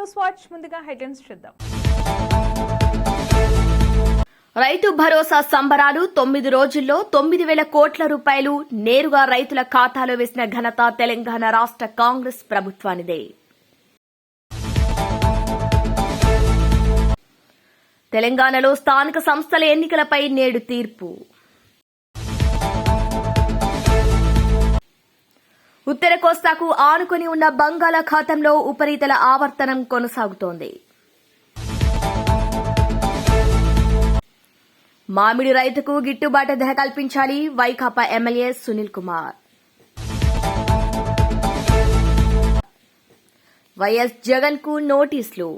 News watch ముందుగా headlines చూద్దాం. రైతు భరోసా సంబరాలు తొమ్మిది రోజుల్లో తొమ్మిది వేల కోట్ల రూపాయలు నేరుగా రైతుల ఖాతాలో వేసిన ఘనత తెలంగాణ రాష్ట్ర కాంగ్రెస్ ప్రభుత్వానిదే. తెలంగాణలో స్థానిక సంస్థల ఎన్నికలపై నేడు తీర్పు. ఉత్తర కోస్తాకు ఆనుకుని ఉన్న బంగాళాఖాతంలో ఉపరితల ఆవర్తనం కొనసాగుతోంది. మామిడి రైతుకు గిట్టుబాటు ధర కల్పించాలి వైకాపా ఎమ్మెల్యే సునీల్ కుమార్. వైఎస్ జగన్కు నోటీసులు.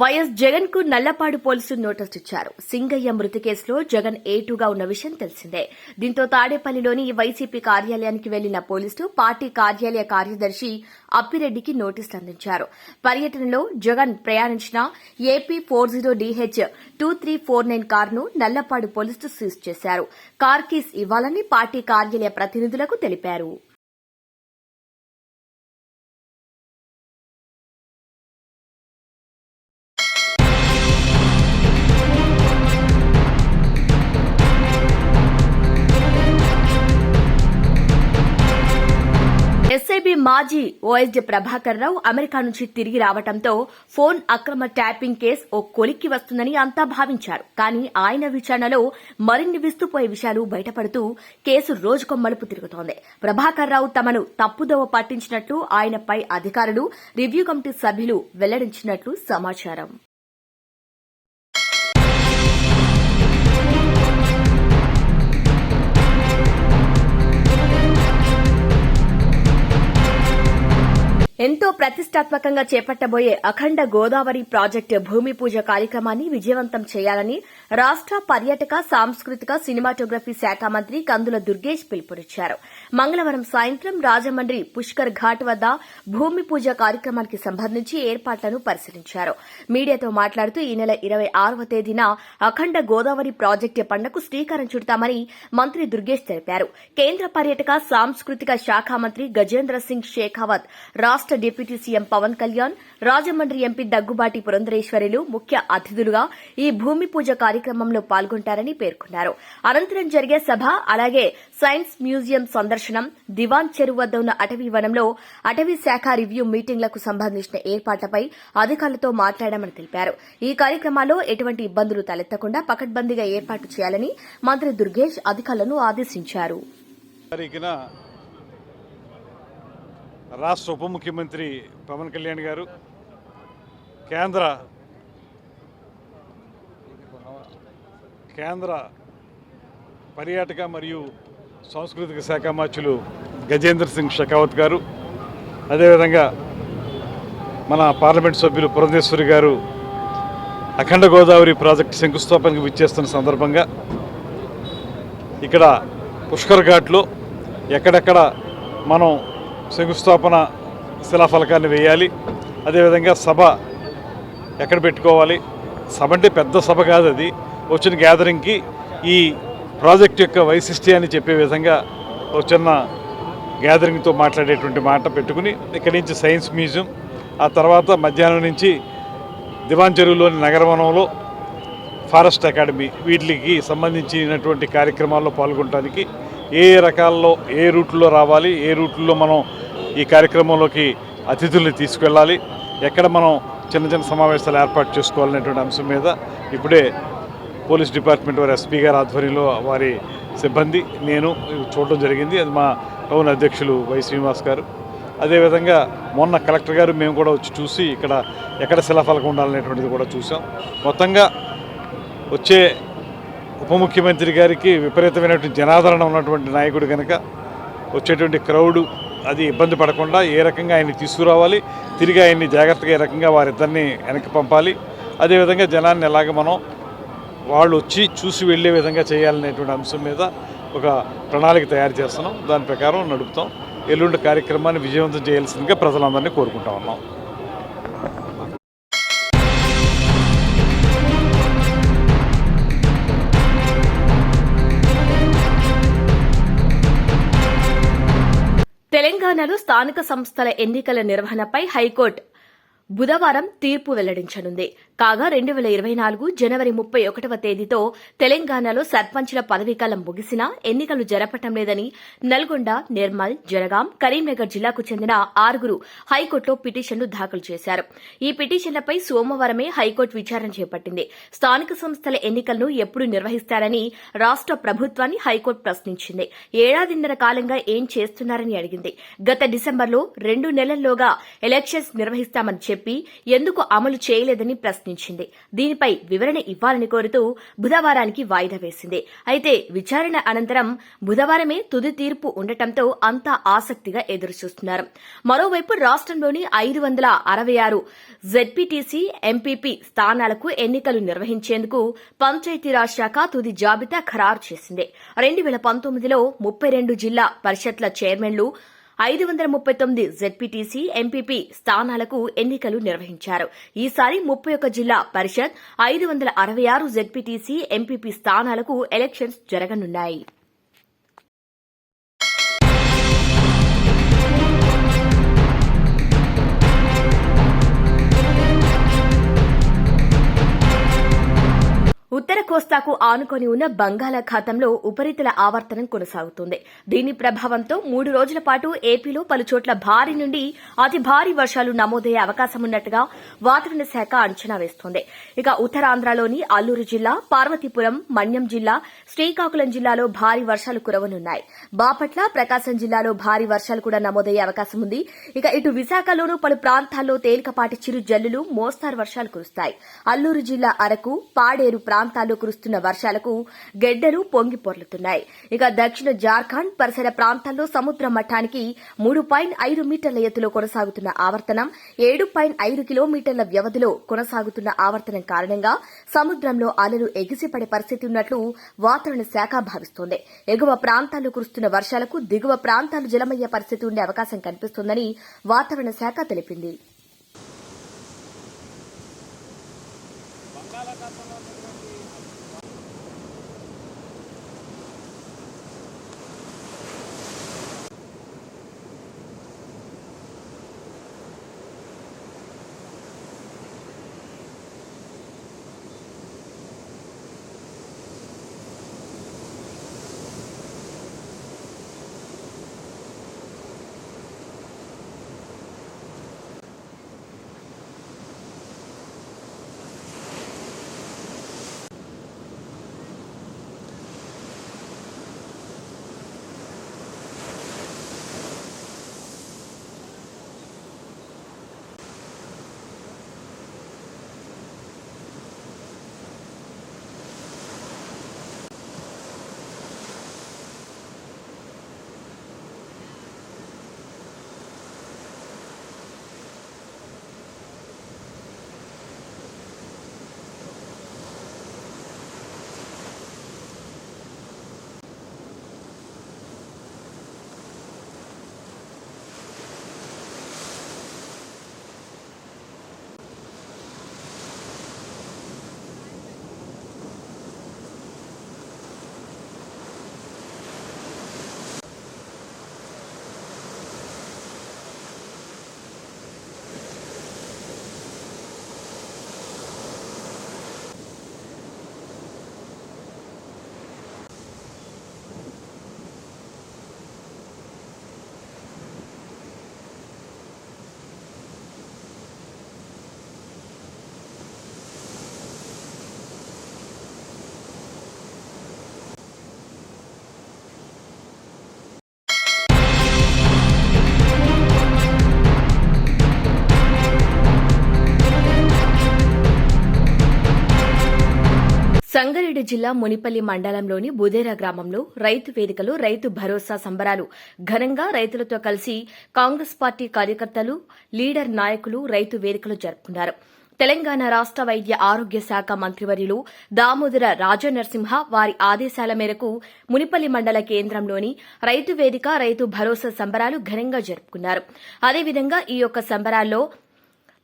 వైఎస్ జగన్కు నల్లపాడు పోలీసులు నోటీసు ఇచ్చారు. సింగయ్య మృతి కేసులో జగన్ ఏటుగా ఉన్న విషయం తెలిసిందే. దీంతో తాడేపల్లిలోని వైసీపీ కార్యాలయానికి వెళ్ళిన పోలీసులు పార్టీ కార్యాలయ కార్యదర్శి అప్పిరెడ్డికి నోటీసులు అందించారు. పర్యటనలో జగన్ ప్రయాణించిన AP four zero DH two three four nine కారును నల్లపాడు పోలీసులు సీజ్ చేశారు. కార్ కీస్ ఇవ్వాలని పార్టీ కార్యాలయ ప్రతినిధులకు తెలిపారు. మాజీ ఓఎస్డీ ప్రభాకర్ రావు అమెరికా నుంచి తిరిగి రావడంతో ఫోన్ అక్రమ ట్యాపింగ్ కేసు ఓ కొలిక్కి వస్తుందని అంతా భావించారు. కానీ ఆయన విచారణలో మరిన్ని విస్తుపోయే విషయాలు బయటపడుతూ కేసు రోజుకో మలుపు తిరుగుతోంది. ప్రభాకర్ రావు తమను తప్పుదోవ పట్టించినట్లు ఆయనపై అధికారులు రివ్యూ కమిటీ సభ్యులు వెల్లడించినట్లు సమాచారం. ఎంతో ప్రతిష్టాత్మకంగా చేపట్టబోయే అఖండ గోదావరి ప్రాజెక్టు భూమి పూజ కార్యక్రమాన్ని విజయవంతం చేయాలని రాష్ట పర్యాటక సాంస్కృతిక సినిమాటోగ్రఫీ శాఖ మంత్రి కందుల దుర్గేష్ పిలుపునిచ్చారు. మంగళవారం సాయంత్రం రాజమండ్రి పుష్కర్ ఘాట్ వద్ద భూమి పూజ కార్యక్రమానికి సంబంధించి ఏర్పాట్లను పరిశీలించారు. మీడియాతో మాట్లాడుతూ ఈ నెల ఇరవై ఆరవ తేదీన అఖండ గోదావరి ప్రాజెక్టు పండకు శ్రీకారం చుడతామని మంత్రి దుర్గేష్ తెలిపారు. కేంద్ర పర్యాటక సాంస్కృతిక శాఖ మంత్రి గజేంద్ర సింగ్ షేఖావత్ రాష్ట deputy CM Pawan Kalyan Rajahmundry MP Daggubati పురంధరేశ్వరులు ముఖ్య అతిథులుగా ఈ భూమి పూజ కార్యక్రమంలో పాల్గొంటారని పేర్కొన్నారు. అనంతరం జరిగే సభ అలాగే సైన్స్ మ్యూజియం సందర్శనం దివాన్ చెరువు వద్ద ఉన్న అటవీ వనంలో అటవీ శాఖ రివ్యూ మీటింగ్లకు సంబంధించిన ఏర్పాట్లపై అధికారులతో మాట్లాడామని తెలిపారు. ఈ కార్యక్రమాల్లో ఎటువంటి ఇబ్బందులు తలెత్తకుండా పకడ్బందీగా ఏర్పాటు చేయాలని మంత్రి దుర్గేష్ అధికారులను ఆదేశించారు. రాష్ట్ర ఉప ముఖ్యమంత్రి పవన్ కళ్యాణ్ గారు కేంద్ర కేంద్ర పర్యాటక మరియు సాంస్కృతిక శాఖ మార్చులు గజేంద్ర సింగ్ షెకావత్ గారు అదేవిధంగా మన పార్లమెంట్ సభ్యులు పురంధేశ్వరి గారు అఖండ గోదావరి ప్రాజెక్టు శంకుస్థాపనకు విచ్చేస్తున్న సందర్భంగా ఇక్కడ పుష్కర్ ఘాట్లో ఎక్కడెక్కడ మనం శంకుస్థాపన శిలాఫలకాన్ని వేయాలి. అదేవిధంగా సభ ఎక్కడ పెట్టుకోవాలి? సభ అంటే పెద్ద సభ కాదు అది. వచ్చిన గ్యాదరింగ్కి ఈ ప్రాజెక్ట్ యొక్క వైశిష్ట్యాన్ని చెప్పే విధంగా ఒక చిన్న గ్యాదరింగ్తో మాట్లాడేటువంటి మాట పెట్టుకుని ఇక్కడి నుంచి సైన్స్ మ్యూజియం ఆ తర్వాత మధ్యాహ్నం నుంచి దివాన్ చెరువులోని నగరవనంలో ఫారెస్ట్ అకాడమీ వీటికి సంబంధించినటువంటి కార్యక్రమాల్లో పాల్గొనడానికి ఏ ఏ రకాల్లో ఏ రూట్లో రావాలి ఏ రూట్లో మనం ఈ కార్యక్రమంలోకి అతిథుల్ని తీసుకెళ్ళాలి. ఎక్కడ మనం చిన్న చిన్న సమావేశాలు ఏర్పాటు చేసుకోవాలనేటువంటి అంశం మీద ఇప్పుడే పోలీస్ డిపార్ట్మెంట్ వారి ఎస్పీ గారి ఆధ్వర్యంలో వారి సిబ్బంది నేను చూడడం జరిగింది. అది మా టౌన్ అధ్యక్షులు వై శ్రీనివాస్ గారు. అదేవిధంగా మొన్న కలెక్టర్ గారు మేము కూడా వచ్చి చూసి ఇక్కడ ఎక్కడ శిలాఫలకం ఉండాలనేటువంటిది కూడా చూసాం. మొత్తంగా వచ్చే ఉప ముఖ్యమంత్రి గారికి విపరీతమైనటువంటి జనాదరణ ఉన్నటువంటి నాయకుడు కనుక వచ్చేటువంటి క్రౌడు అది ఇబ్బంది పడకుండా ఏ రకంగా ఆయన్ని తీసుకురావాలి తిరిగి ఆయన్ని జాగ్రత్తగా ఏ రకంగా వారిద్దరిని వెనక్కి పంపాలి అదేవిధంగా జనాన్ని ఎలాగ మనం వాళ్ళు వచ్చి చూసి వెళ్ళే విధంగా చేయాలనేటువంటి అంశం మీద ఒక ప్రణాళిక తయారు చేస్తున్నాం. దాని ప్రకారం నడుపుతాం. ఎల్లుండి కార్యక్రమాన్ని విజయవంతం చేయాల్సిందిగా ప్రజలందరినీ కోరుకుంటా ఉన్నాం. తెలంగాణలో స్థానిక సంస్థల ఎన్నికల నిర్వహణపై హైకోర్టు బుధవారం తీర్పు వెల్లడించనుంది. కాగా రెండు వేల ఇరవై నాలుగు జనవరి ముప్పై ఒకటవ తేదీతో తెలంగాణలో సర్పంచ్ల పదవీకాలం ముగిసినా ఎన్నికలు జరపటం లేదని నల్గొండ నిర్మల్ జనగాం కరీంనగర్ జిల్లాకు చెందిన ఆరుగురు హైకోర్టులో పిటిషన్లు దాఖలు చేశారు. ఈ పిటిషన్లపై సోమవారమే హైకోర్టు విచారణ చేపట్టింది. స్థానిక సంస్థల ఎన్నికలను ఎప్పుడు నిర్వహిస్తారని రాష్ట ప్రభుత్వాన్ని హైకోర్టు ప్రశ్నించింది. ఏడాదిన్నర కాలంగా ఏం చేస్తున్నారని అడిగింది. గత డిసెంబర్లో రెండు నెలల్లోగా ఎలక్షన్స్ నిర్వహిస్తామని చెప్పి ఎందుకు అమలు చేయలేదని ప్రశ్నించింది. దీనిపై వివరణ ఇవ్వాలని కోరుతూ బుధవారానికి వాయిదా వేసింది. అయితే విచారణ అనంతరం బుధవారమే తుది తీర్పు ఉండటంతో అంతా ఆసక్తిగా ఎదురుచూస్తున్నారు. మరోవైపు రాష్ట్రంలోని ఐదు వందల అరవై ఆరు జెడ్పీటీసీ ఎంపీపీ స్థానాలకు ఎన్నికలు నిర్వహించేందుకు పంచాయతీరాజ్ శాఖ తుది జాబితా ఖరారు చేసింది. రెండు వేల పంతొమ్మిదిలో ముప్పై రెండు జిల్లా పరిషత్ల చైర్మన్లు ఐదు వందల ముప్పై తొమ్మిది జెడ్పీటీసీ ఎంపీపీ స్థానాలకు ఎన్నికలు నిర్వహించారు. ఈసారి ముప్పై ఒక్క జిల్లా పరిషత్ ఐదు వందల అరవై ఆరు జెడ్పీటీసీ ఎంపీపీ స్థానాలకు ఎలక్షన్స్ జరగనున్నాయి. కోస్తాకు ఆనుకొని ఉన్న బంగాళాఖాతంలో ఉపరితల ఆవర్తనం కొనసాగుతుంది. దీని ప్రభావంతో మూడు రోజుల పాటు ఏపీలో పలుచోట్ల భారీ నుండి అతి భారీ వర్షాలు నమోదయ్యే అవకాశం ఉన్నట్టుగా వాతావరణ శాఖ అంచనా వేస్తోంది. ఇక ఉత్తరాంధ్రలోని అల్లూరు జిల్లా పార్వతీపురం మన్యం జిల్లా శ్రీకాకుళం జిల్లాలో భారీ వర్షాలు కురవనున్నాయి. బాపట్ల ప్రకాశం జిల్లాలో భారీ వర్షాలు కూడా నమోదయ్యే అవకాశం ఉంది. ఇక ఇటు విశాఖలోనూ పలు ప్రాంతాల్లో తేలికపాటి చిరు జల్లులు మోస్తారు వర్షాలు కురుస్తాయి. అల్లూరు జిల్లా అరకు పాడేరు ప్రాంతాల్లో కురుస్తున్న వర్షాలకు గెడ్డలు పొంగి పొర్లుతున్నాయి. ఇక దక్షిణ జార్ఖండ్ పరిసర ప్రాంతాల్లో సముద్ర మఠానికి మూడు పాయింట్ ఐదు మీటర్ల ఎత్తులో కొనసాగుతున్న ఆవర్తనం ఏడు పాయింట్ ఐదు కిలోమీటర్ల వ్యవధిలో కొనసాగుతున్న ఆవర్తనం కారణంగా సముద్రంలో అలలు ఎగిసిపడే పరిస్థితి ఉన్నట్లు వాతావరణ శాఖ భావిస్తోంది. ఎగువ ప్రాంతాల్లో కురుస్తున్న వర్షాలకు దిగువ ప్రాంతాలు జలమయ్యే పరిస్థితి ఉండే అవకాశం కనిపిస్తోందని వాతావరణ శాఖ తెలిపింది. సంగారెడ్డి జిల్లా మునిపల్లి మండలంలోని బుదేరా గ్రామంలో రైతు వేదికలో రైతు భరోసా సంబరాలు. ఘనంగా రైతులతో కలిసి కాంగ్రెస్ పార్టీ కార్యకర్తలు లీడర్ నాయకులు రైతు వేదికలు జరుపుకున్నారు. తెలంగాణ రాష్ట వైద్య ఆరోగ్య శాఖ మంత్రివర్యులు దామోదర రాజనరసింహ వారి ఆదేశాల మేరకు మునిపల్లి మండల కేంద్రంలోని రైతు వేదిక రైతు భరోసా సంబరాలు ఘనంగా జరుపుకున్నారు. అదేవిధంగా ఈ యొక్క సంబరాల్లో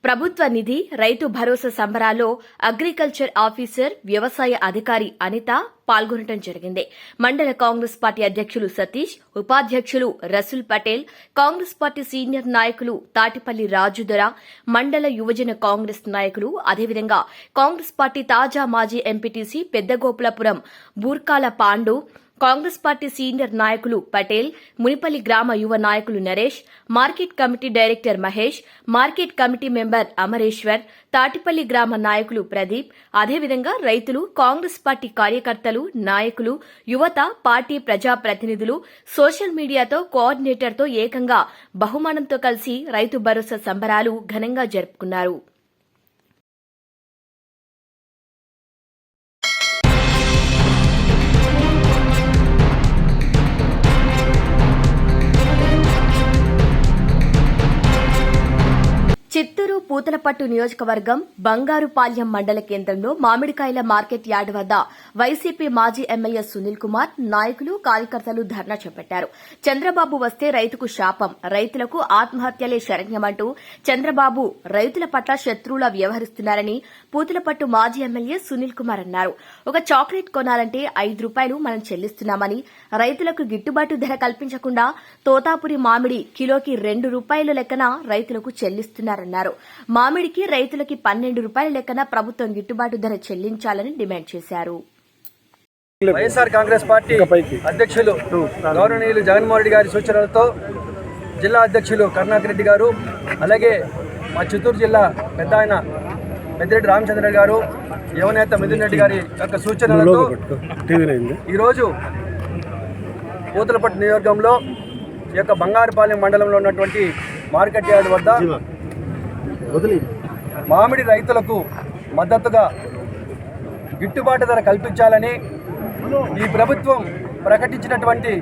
ప్రభుత్వ నిధి రైతు భరోసా సంబరాల్లో అగ్రికల్చర్ ఆఫీసర్ వ్యవసాయ అధికారి అనిత పాల్గొనడం జరిగింది. మండల కాంగ్రెస్ పార్టీ అధ్యక్షులు సతీష్ ఉపాధ్యక్షులు Rasool Patel Congress party senior నాయకులు తాటిపల్లి రాజుదొర మండల యువజన కాంగ్రెస్ నాయకులు అదేవిధంగా కాంగ్రెస్ పార్టీ తాజా మాజీ MPTC Peddagopulapuram Burkala Pandu Congress party senior నాయకులు పటేల్ మునిపల్లి గ్రామ యువ నాయకులు Naresh market committee director Mahesh market committee member Amareshwar Tatipalli గ్రామ నాయకులు ప్రదీప్ అదేవిధంగా రైతులు కాంగ్రెస్ పార్టీ కార్యకర్తలు నాయకులు యువత పార్టీ ప్రజాప్రతినిధులు సోషల్ మీడియాతో కోఆర్డినేటర్తో ఏకంగా బహుమానంతో కలిసి రైతు భరోసా సంబరాలు ఘనంగా జరుపుకున్నారు. చిత్తూరు పూతలపట్టు నియోజకవర్గం బంగారుపాల్యం మండల కేంద్రంలో మామిడికాయల మార్కెట్ యార్డ్ వద్ద వైసీపీ మాజీ ఎమ్మెల్యే సునీల్ కుమార్ నాయకులు కార్యకర్తలు ధర్నా చేపట్టారు. చంద్రబాబు వస్తే రైతుకు శాపం రైతులకు ఆత్మహత్యలే శరణ్యమంటూ చంద్రబాబు రైతుల పట్ల శత్రువులా వ్యవహరిస్తున్నారని పూతలపట్టు మాజీ ఎమ్మెల్యే సునీల్ కుమార్ అన్నారు. ఒక చాక్లెట్ కొనాలంటే ఐదు రూపాయలు మనం చెల్లిస్తున్నామని రైతులకు గిట్టుబాటు ధర కల్పించకుండా తోతాపురి మామిడి కిలోకి రెండు రూపాయల లెక్కన రైతులకు చెల్లిస్తున్నారన్నారు మామిడికి రైతులకి పన్నెండు రూపాయల లెక్కన ప్రభుత్వం గిట్టుబాటు ధర చెల్లించాలని డిమాండ్ చేశారు. వైఎస్ఆర్ కాంగ్రెస్ పార్టీ అధ్యక్షులు గౌరవనీయులు జగన్మోహన్ రెడ్డి గారి సూచనలతో జిల్లా అధ్యక్షులు కరుణాకర్ రెడ్డి గారు అలాగే మా చిత్తూరు జిల్లా పెద్ద ఆయన పెద్దిరెడ్డి రామచంద్ర గారు యువనేత మిథున్ రెడ్డి గారి యొక్క సూచనలతో ఈరోజు పూతలపట్టు నియోజకంలో ఈ యొక్క బంగారుపాలెం మండలంలో ఉన్నటువంటి మార్కెట్ యార్డ్ వద్ద మామిడి రైతులకు మద్దతుగా గిట్టుబాటు ధర కల్పించాలని ఈ ప్రభుత్వం ప్రకటించినటువంటి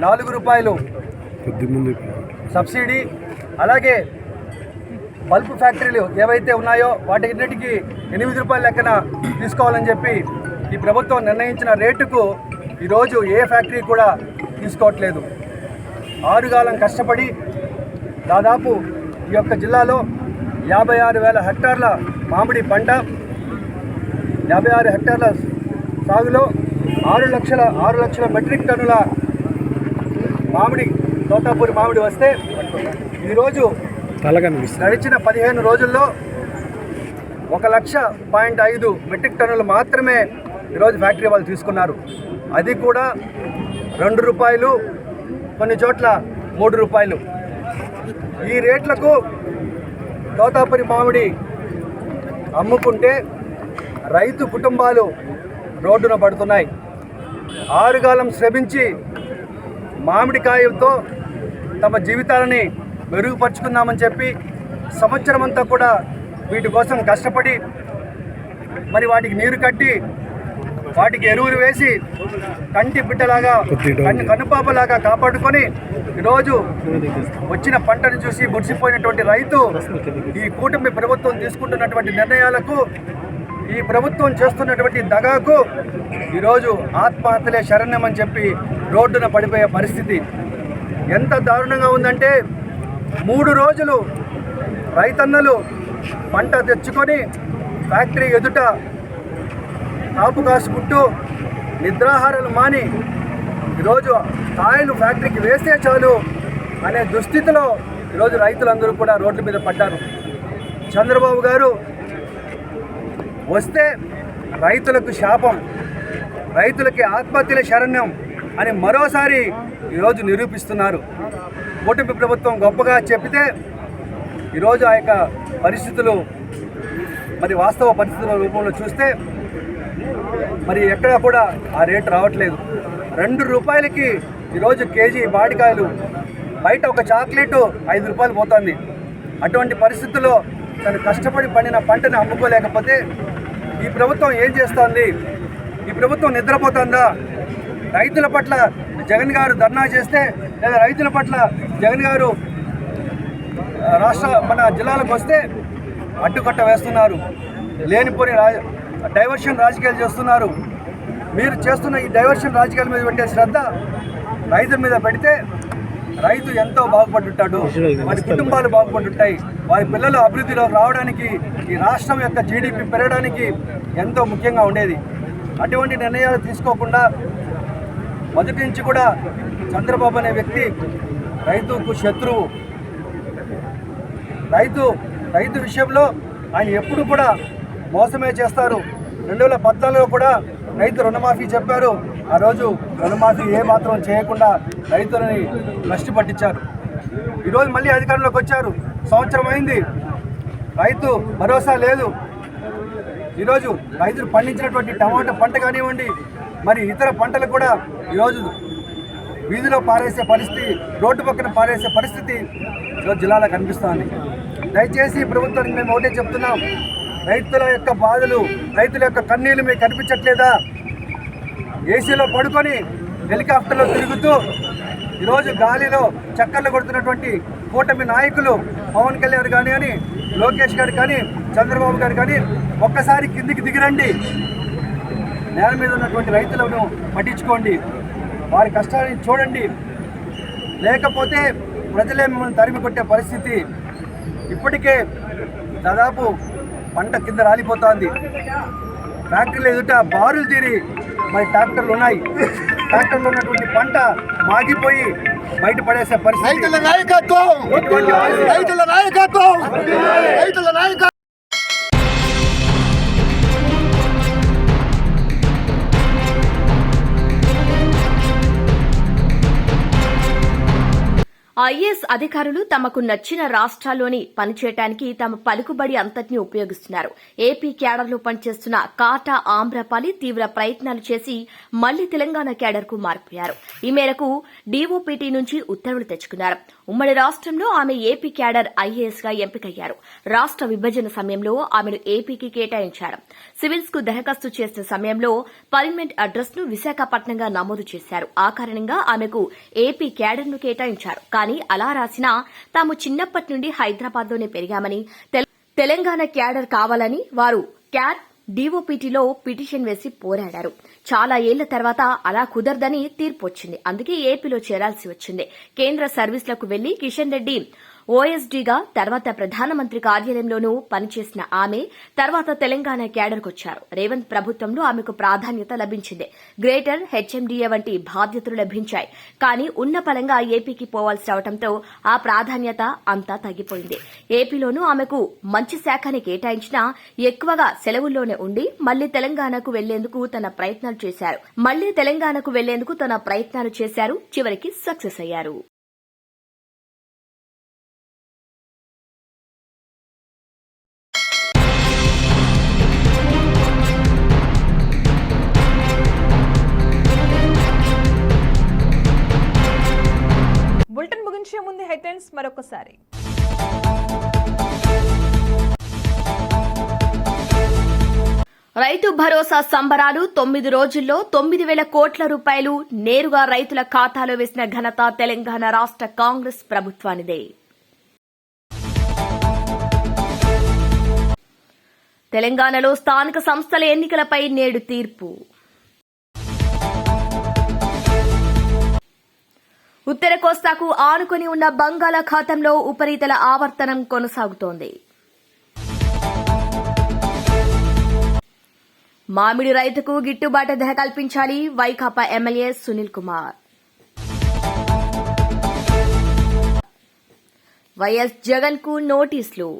నాలుగు రూపాయలు సబ్సిడీ అలాగే బల్బ్ ఫ్యాక్టరీలు ఏవైతే ఉన్నాయో వాటిన్నిటికీ ఎనిమిది రూపాయల లెక్కన తీసుకోవాలని చెప్పి ఈ ప్రభుత్వం నిర్ణయించిన రేటుకు ఈరోజు ఏ ఫ్యాక్టరీ కూడా తీసుకోవట్లేదు. ఆరుగాలం కష్టపడి దాదాపు ఈ యొక్క జిల్లాలో యాభై ఆరు వేల హెక్టార్ల మామిడి పంట యాభై ఆరు హెక్టార్ల సాగులో ఆరు లక్షల ఆరు లక్షల మెట్రిక్ టన్నుల మామిడి తోతాపూరి మామిడి వస్తే ఈరోజు గడిచిన పదిహేను రోజుల్లో ఒక లక్ష పాయింట్ ఐదు మెట్రిక్ టన్నులు మాత్రమే ఈరోజు ఫ్యాక్టరీ వాళ్ళు తీసుకున్నారు. అది కూడా రెండు రూపాయలు కొన్ని చోట్ల మూడు రూపాయలు. ఈ రేట్లకు తోతాపురి మామిడి అమ్ముకుంటే రైతు కుటుంబాలు రోడ్డున పడుతున్నాయి. ఆరుగాలం శ్రమించి మామిడికాయతో తమ జీవితాలని మెరుగుపరుచుకుందామని చెప్పి సంవత్సరం అంతా కూడా వీటి కోసం కష్టపడి మరి వాటికి నీరు కట్టి వాటికి ఎరువులు వేసి కంటి బిడ్డలాగా కన్ను కనుపాపలాగా కాపాడుకొని ఈరోజు వచ్చిన పంటను చూసి మురిసిపోయినటువంటి రైతు ఈ కూటమి ప్రభుత్వం తీసుకుంటున్నటువంటి నిర్ణయాలకు ఈ ప్రభుత్వం చేస్తున్నటువంటి దగాకు ఈరోజు ఆత్మహత్యలే శరణ్యమని చెప్పి రోడ్డున పడిపోయే పరిస్థితి. ఎంత దారుణంగా ఉందంటే మూడు రోజులు రైతన్నలు పంట తెచ్చుకొని ఫ్యాక్టరీ ఎదుట కాపు కాసుకుంటూ నిద్రాహారాలు మాని ఈరోజు కాయలు ఫ్యాక్టరీకి వేస్తే చాలు అనే దుస్థితిలో ఈరోజు రైతులందరూ కూడా రోడ్ల మీద పడ్డారు. చంద్రబాబు గారు వస్తే రైతులకు శాపం రైతులకి ఆత్మహత్యల శరణ్యం అని మరోసారి ఈరోజు నిరూపిస్తున్నారు. కూటమి ప్రభుత్వం గొప్పగా చెప్పితే ఈరోజు ఆ యొక్క పరిస్థితులు మరి వాస్తవ పరిస్థితుల రూపంలో చూస్తే మరి ఎక్కడా కూడా ఆ రేటు రావట్లేదు. రెండు రూపాయలకి ఈరోజు కేజీ మామిడికాయలు. బయట ఒక చాక్లెట్ ఐదు రూపాయలు పోతుంది. అటువంటి పరిస్థితుల్లో తను కష్టపడి పండిన పంటని అమ్ముకోలేకపోతే ఈ ప్రభుత్వం ఏం చేస్తోంది? ఈ ప్రభుత్వం నిద్రపోతుందా? రైతుల పట్ల జగన్ గారు ధర్నా చేస్తే లేదా రైతుల పట్ల జగన్ గారు రాష్ట్ర మన జిల్లాలకు వస్తే అడ్డుకట్ట వేస్తున్నారు. లేనిపోని రా డైవర్షన్ రాజకీయాలు చేస్తున్నారు. మీరు చేస్తున్న ఈ డైవర్షన్ రాజకీయాల మీద పెట్టే శ్రద్ధ రైతుల మీద పెడితే రైతు ఎంతో బాగుపడుంటాడు. వారి కుటుంబాలు బాగుపడుంటాయి. వారి పిల్లలు అభివృద్ధిలో రావడానికి ఈ రాష్ట్రం యొక్క జీడిపి పెరగడానికి ఎంతో ముఖ్యంగా ఉండేది. అటువంటి నిర్ణయాలు తీసుకోకుండా మొదటి నుంచి కూడా చంద్రబాబు అనే వ్యక్తి రైతుకు శత్రువు. రైతు రైతు విషయంలో ఆయన ఎప్పుడు కూడా మోసమే చేస్తారు. రెండు వేల పద్నాలుగులో కూడా రైతు రుణమాఫీ చెప్పారు. ఆ రోజు రుణమాఫీ ఏ మాత్రం చేయకుండా రైతులని నష్టి పట్టించారు. ఈరోజు మళ్ళీ అధికారంలోకి వచ్చారు. సంవత్సరం అయింది. రైతు భరోసా లేదు. ఈరోజు రైతులు పండించినటువంటి టమాటా పంట కానివ్వండి మరి ఇతర పంటలు కూడా ఈరోజు వీధిలో పారేసే పరిస్థితి రోడ్డు పక్కన పారేసే పరిస్థితి ఈరోజు జిల్లాలో కనిపిస్తోంది. దయచేసి ప్రభుత్వానికి మేము ఒకటే చెప్తున్నాం. రైతుల యొక్క బాధలు రైతుల యొక్క కన్నీళ్ళు మీకు కనిపించట్లేదా? ఏసీలో పడుకొని హెలికాప్టర్లో తిరుగుతూ ఈరోజు గాలిలో చక్కర్లు కొడుతున్నటువంటి కూటమి నాయకులు పవన్ కళ్యాణ్ కానీ అని లోకేష్ గారు కానీ చంద్రబాబు గారు కానీ ఒక్కసారి కిందికి దిగిరండి. నేల మీద ఉన్నటువంటి రైతులను పట్టించుకోండి. వారి కష్టాన్ని చూడండి. లేకపోతే ప్రజలే మిమ్మల్ని తరిమి కొట్టే పరిస్థితి. ఇప్పటికే దాదాపు పంట కింద రాలిపోతోంది. ఫ్యాక్టరీలు ఎదుట బారులు తీరి మరి ట్రాక్టర్లు ఉన్నాయి. ట్రాక్టర్లో ఉన్నటువంటి పంట మాగిపోయి బయట పడేసే పరిస్థితి. రైతుల నాయకత్వం! రైతుల నాయకత్వం! రైతుల నాయకత్వం! ఐఏఎస్ అధికారులు తమకు నచ్చిన రాష్ట్రాల్లోని పనిచేయటానికి తమ పలుకుబడి అంతటిని ఉపయోగిస్తున్నారు. ఏపీ క్యాడర్లో పనిచేస్తున్న కాటా ఆమ్రపాలి తీవ్ర ప్రయత్నాలు చేసి మళ్ళీ తెలంగాణ క్యాడర్కు మారిపోయారు. ఈ మేరకు డీఓపీటీ నుంచి ఉత్తర్వులు తెచ్చుకున్నారు. ఉమ్మడి రాష్ట్రంలో ఆమె ఏపీ క్యాడర్ ఐఏఎస్గా ఎంపికయ్యారు. రాష్ట్ర విభజన సమయంలో ఆమెను ఏపీకి కేటాయించారు. సివిల్స్కు దరఖాస్తు చేసిన సమయంలో పర్మనెంట్ అడ్రస్ను విశాఖపట్నంగా నమోదు చేశారు. ఆ కారణంగా ఆమెకు ఏపీ క్యాడర్ను కేటాయించారు. కానీ అలా రాసినా తాము చిన్నప్పటి నుండి హైదరాబాద్లోనే పెరిగామని తెల- తెలంగాణ క్యాడర్ కావాలని వారు క్యాట్ డీఓపీటీలో పిటిషన్ వేసి పోరాడారు. చాలా ఏళ్ళ తర్వాత అలా కుదరదని తీర్పు వచ్చింది అందుకే ఏపీలో చేరాల్సి వచ్చింది. కేంద్ర సర్వీసులకు వెళ్ళి కిషన్ రెడ్డి ఓఎస్డీగా తర్వాత ప్రధానమంత్రి కార్యాలయంలోనూ పనిచేసిన ఆమె తర్వాత తెలంగాణ క్యాడర్కొచ్చారు. రేవంత్ ప్రభుత్వంలో ఆమెకు ప్రాధాన్యత లభించింది. గ్రేటర్ హెచ్ఎండీఏ వంటి బాధ్యతలు లభించాయి. కానీ ఉన్న పలంగా ఏపీకి పోవాల్సి రావడంతో ఆ ప్రాధాన్యత అంతా తగ్గిపోయింది. ఏపీలోనూ ఆమెకు మంచి శాఖని కేటాయించినా ఎక్కువగా సెలవుల్లోనే ఉండి మళ్ళీ తెలంగాణకు వెళ్ళేందుకు తన ప్రయత్నాలు చేశారు. మళ్ళీ తెలంగాణకు వెళ్ళేందుకు తన ప్రయత్నాలు చేశారు. చివరికి సక్సెస్ అయ్యారు. మరొకసారి. రైతు భరోసా సంబరాలు తొమ్మిది రోజుల్లో తొమ్మిది వేల కోట్ల రూపాయలు నేరుగా రైతుల ఖాతాలో వేసిన ఘనత తెలంగాణ రాష్ట్ర కాంగ్రెస్ ప్రభుత్వానిదే. తెలంగాణలో స్థానిక సంస్థల ఎన్నికలపై నేడు తీర్పు. ఉత్తర కోస్తాకు ఆనుకొని ఉన్న బంగాళాఖాతంలో ఉపరితల ఆవర్తనం కొనసాగుతోంది. మామిడి రైతుకు గిట్టుబాటు ధర కల్పించాలి వైకాపా ఎమ్మెల్యే సునీల్ కుమార్. వైఎస్ జగన్కు నోటీసులు.